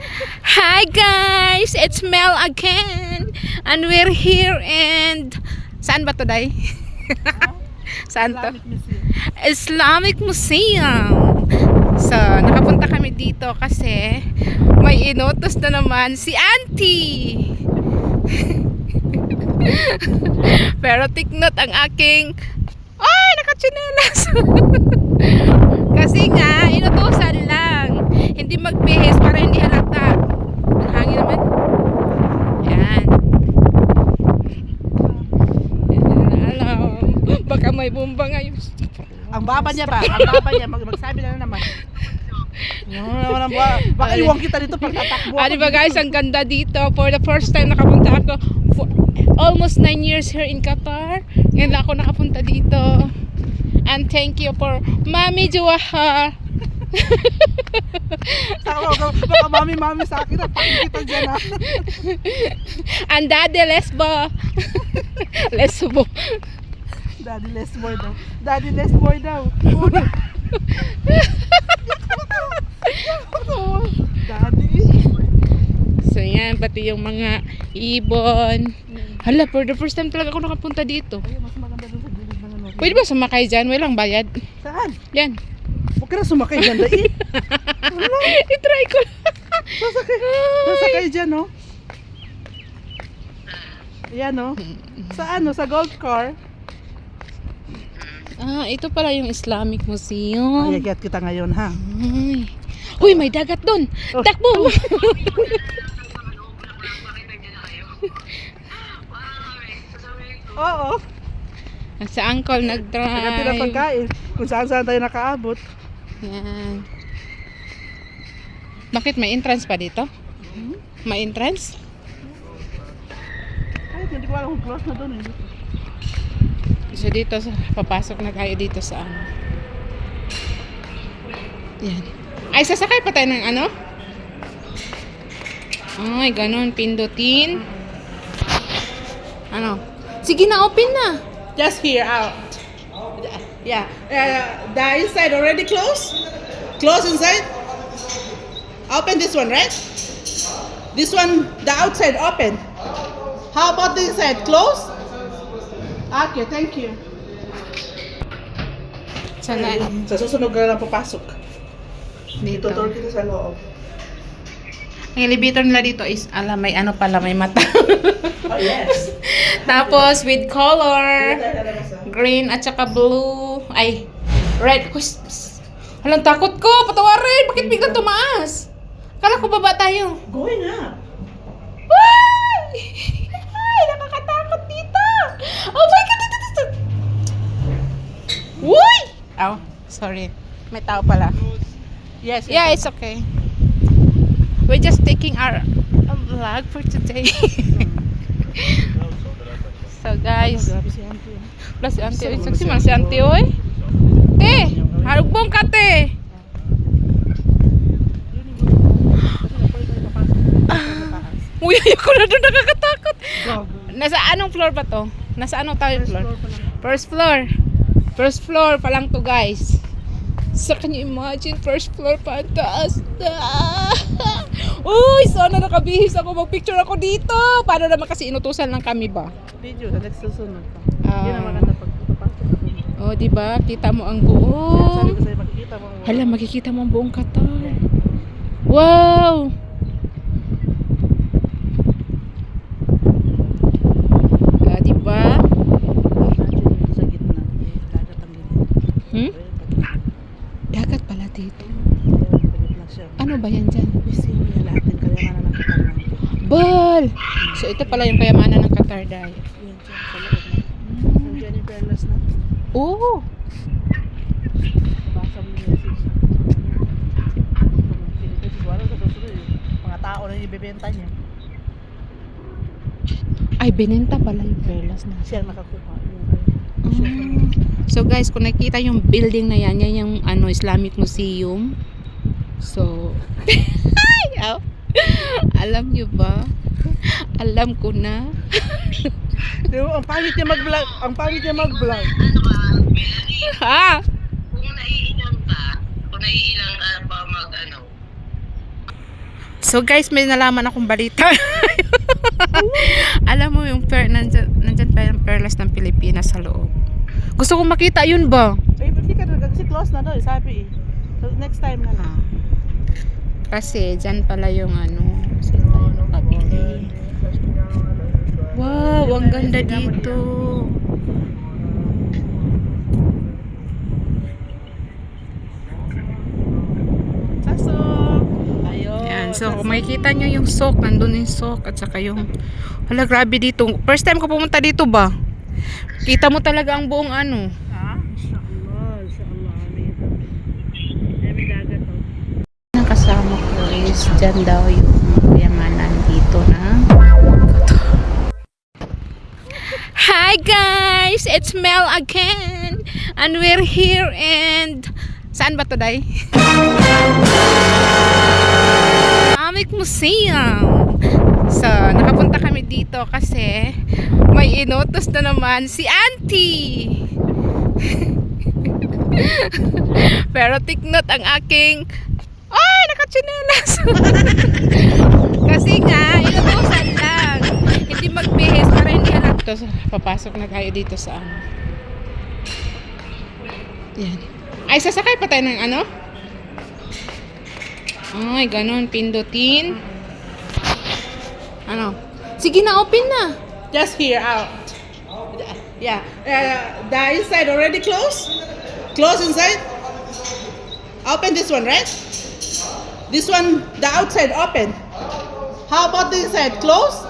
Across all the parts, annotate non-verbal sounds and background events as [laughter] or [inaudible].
Hi guys, it's Mel again. And we're here and saan ba to day? [laughs] saan to? Islamic Museum. So, nakapunta kami dito kasi may inutos na naman si Auntie. [laughs] Pero tiknot ang aking ay, nakachinelas. [laughs] kasi nga. Hindi magbihis para hindi halata. Ang hangin naman. Yan. Alam. Baka may bomba ngayon. Ang baba niya ba? Ang baba niya, mag magsabi na naman. Ano naman ba? Baka iwan kita dito pag tatakbo di ba guys, ang ganda dito. For the first time nakapunta ako. For almost 9 years here in Qatar. Ngayon ako nakapunta dito. And thank you for Mami Juwaha. Saka baka, baka mami-mami sa akin na pakikita dyan ha. And Daddy Lesbo. Lesbo. Daddy less boy daw. Daddy less boy daw. Una. Daddy. So yan, pati yung mga ibon. Hala, for the first time talaga ako nakapunta dito. Ay, mas maganda doon sa gilid ng ano. Pwede ba sumakay dyan? Walang bayad. Saan? Yan. Huwag ka na sumakay dyan, dai. [laughs] I-try ko. Sasakay. Sasakay dyan, no? Ayan, no? Sa ano? Sa golf car. Ah, ito pala yung Islamic Museum. Ay, kita ngayon, ha? Ay. Uy, may dagat doon. Oh. Takbo. [laughs] Oo. Sa uncle nag-drive. pagkain. Kung saan saan tayo nakaabot. Yan. Bakit may entrance pa dito? May entrance? Ay, hindi ko alam kung close na doon eh. So dito, papasok na tayo dito sa ano. Yan. Ay, sasakay pa tayo ng ano? Ay, ganun. Pindutin. Ano? Sige na, open na. Just here out. Yeah. Uh, the inside already closed? Close inside? Open this one, right? This one, the outside open. How about the inside? Close? Okay, thank you. Sana Sa susunod ka lang papasok. dito. Tutor kita sa loob. Ang elevator nila dito is, ala, may ano pala, may mata. Oh, yes. [laughs] Tapos, with color, green at saka blue, ay, red. Walang takot ko, patawarin. Bakit biglang tumaas? Kala ko baba tayo. Going up. Ay! Ay, nakakatakot dito. Oh my God. Uy! Oh, sorry. May tao pala. Yes. Yeah, it's okay. We're just taking our uh, vlog for today. [laughs] so guys, si Auntie. ah. plus si Auntie, oy, saksi man si Auntie, oy. Te, harugbong ka, te. Uy, ayoko na doon, nakakatakot. Nasa anong floor ba to? Nasa ano tayo floor? First floor. First floor pa lang to, guys. Sa kanya imagine, first floor pa ang taas na. Uy, sana nakabihis ako. Mag-picture ako dito. Paano naman kasi inutusan lang kami ba? Video, the next susunod pa. Ah. Hindi na maganda pag. Oh, di ba? Kita mo ang Sabi buong. ko sa'yo, makikita mo. Hala, makikita mo ang buong Qatar. Wow! Ah, di ba? Eh, ang. Hmm? Dagat pala dito. Ano ba yan dyan? Yung lahat ng kayamanan ng Qatar. Bal! So, ito pala yung kayamanan ng Qatar dahil. Yan dyan, sa loob na. Nandiyan yung perlas na. Oo! Basa mo yung siguro sa susunod mga tao na ibebenta niya. Ay, binenta pala yung perlas na. Siya nakakuha. Ah. So guys, kung nakita yung building na yan, yan yung ano, Islamic Museum. So, [laughs] Ay, alam nyo ba? Alam ko na. [laughs] Di ba, ang pangit niya mag-vlog. Ang pangit niya mag-vlog. ha? kung naiilang ka, kung naiilang ka pa mag ano, So guys, may nalaman akong balita. [laughs] Alam mo yung per, nandyan, nandyan pa yung perlas ng Pilipinas sa loob. Gusto kong makita yun ba? Eh, hindi ka talaga kasi close na doon, sabi eh. So, next time na lang. Kasi dyan pala yung ano, nakabili. Wow, ang ganda dito. Sasok! Ayun. Yan, so kung makikita nyo yung sock, nandun yung sock at saka yung, hala grabe dito. First time ko pumunta dito ba? Kita mo talaga ang buong ano. Ha? Inshallah, inshallah. Amin. Amin dagat to. Ang kasama ko is dyan daw yung kayamanan dito na. Hi guys! It's Mel again! And we're here and... Saan ba today? Amik Museum. So, nakapunta kami dito kasi may inutos na naman si Auntie. [laughs] Pero take note ang aking ay, nakachinelas. [laughs] Kasi nga, inutusan lang. Hindi magbihis para hindi halata. So, papasok na tayo dito sa ano. Yan. Ay, sasakay pa tayo ng ano? Ay, ganun. Pindutin. Ano? Sige na, open na. Just here, out. Yeah. Uh, the inside already closed? Close inside? Open this one, right? This one, the outside open. How about the inside? Close?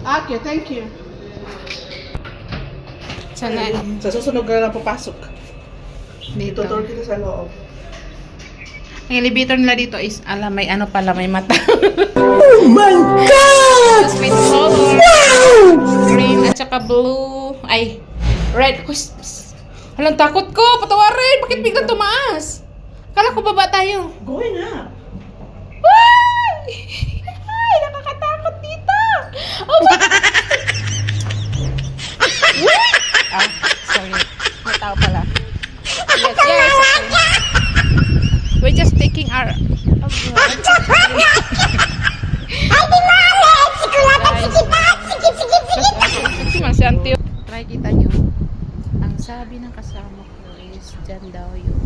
Okay, thank you. Sana. Sa susunod ka na papasok. Dito. Tutur kita sa loob. Ang elevator nila dito is, alam, may ano pala, may mata. oh my God! Tapos may color. Green at saka blue. Ay, red. Walang takot ko. Patawarin. Bakit biglang tumaas? Kala ko baba tayo. Going up. Ay! Ay, nakakatakot dito. Oh my Wait! Ah, sorry. May tao pala. Yes, yes. Okay. We're just taking our... Oh, God. Try kita nyo. Ang sabi ng kasama ko is dyan daw yung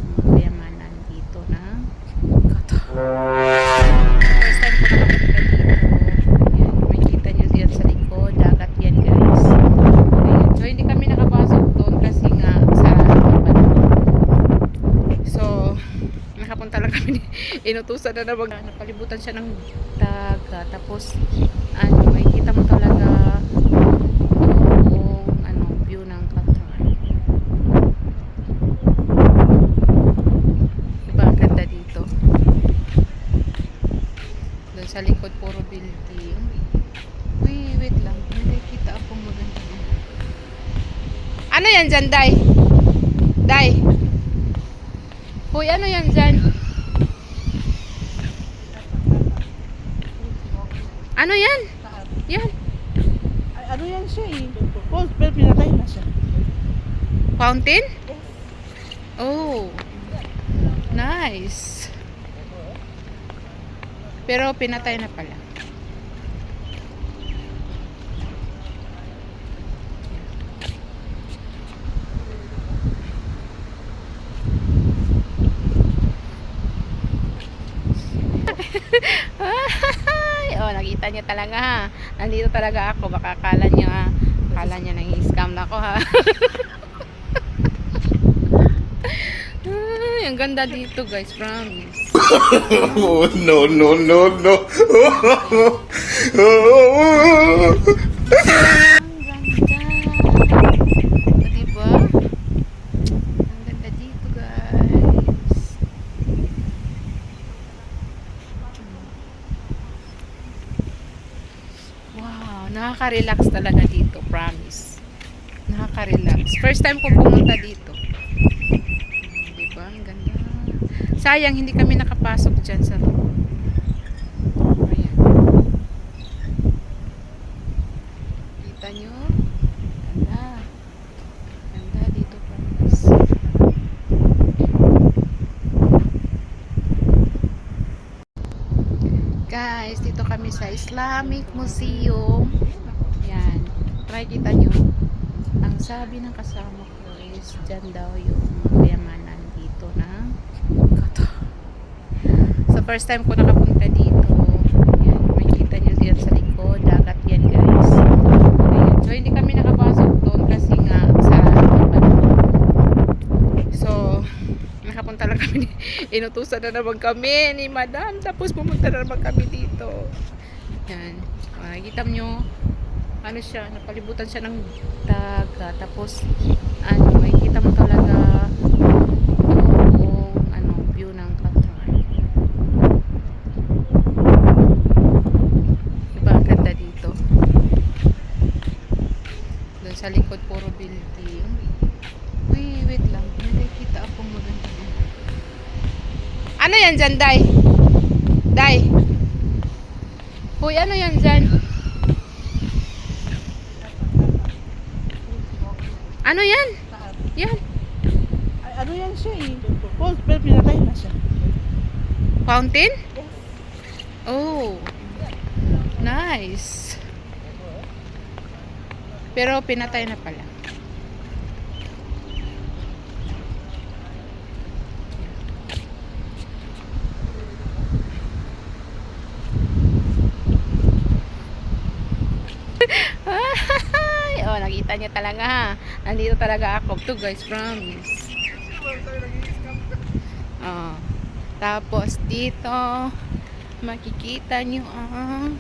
kami. Inutusan na naman. Napalibutan siya ng dagat. Tapos, ano, makikita mo talaga yung ano, view ng Qatar. Diba, ang ganda dito. Sa likod, puro building. Uy, wait lang. Hindi kita ako maganda. Ano yan dyan, Day? Day? Uy, ano yan dyan? Ano yan? Yan. Ay, ano yan siya eh? Oh, pero pinatay na siya. Fountain? Oh. Nice. Pero pinatay na pala. Ay, oh, nakita niyo talaga ha. Nandito talaga ako. Baka akala niyo ha. Akala niyo nang scam na ako ha. [laughs] Ay, ang ganda dito guys, promise. Oh, [laughs] no, no, no, no. [laughs] Ang ganda. O, diba? Ang ganda dito guys. Wow, nakaka-relax talaga dito, promise. Nakaka-relax. First time ko pumunta dito. Diba? Ang ganda. Sayang, hindi kami nakapasok dyan sa loob. Ayan. Kita? Ganda. Ganda dito, promise. Guys, dito kami sa Islamic Museum. Yan. Try kita nyo. Ang sabi ng kasama ko is dyan daw yung kayamanan dito ng Qatar. So, first time ko nakapunta dito. Yan. Makikita nyo diyan sa likod. Dagat yan, guys. Ayan. So, hindi kami nakapasok doon kasi nga sarado pa So, nakapunta lang kami. [laughs] Inutusan na naman kami ni madam. Tapos pumunta na naman kami dito. Yan. Makikita nyo, ano siya, napalibutan siya ng dagat. Tapos, ano, makikita mo talaga yung ano, view ng Qatar. Diba, ganda dito. Doon sa likod, puro building. Uy, wait lang. Nakikita akong maganda. Ano yan dyan, Day? Day? Uy, ano yan dyan? Ano yan? Yan. Ay, ano yan siya eh? Oh, pero pinatay na siya. Fountain? Oh. Nice. Pero pinatay na pala. Ay, nakita niyo talaga ha. Nandito talaga ako. To guys, promise. Oh. Tapos dito, makikita nyo ang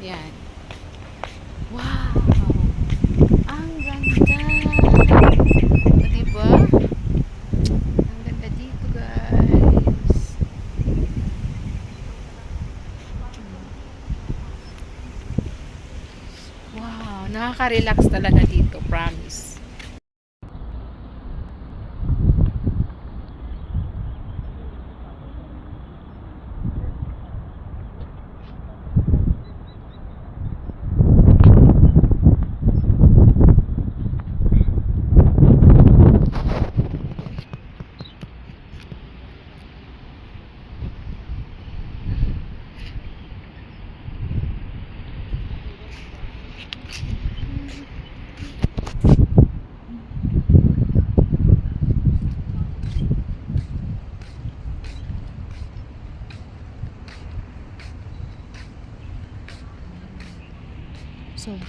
yan. Wow! Ang ganda! O, diba? Ang ganda dito, guys. Wow! Nakaka-relax talaga dito, promise.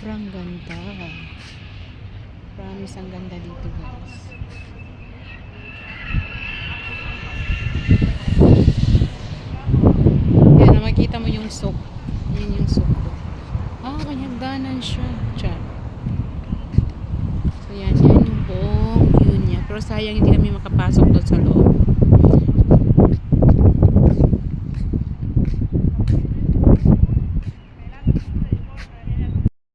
Sobrang ganda. Promise ang ganda dito guys. Yan, makita mo yung soap. Yan yung soap. Ah, may hagdanan siya. Diyan. So yan, yan yung buong view niya. Pero sayang hindi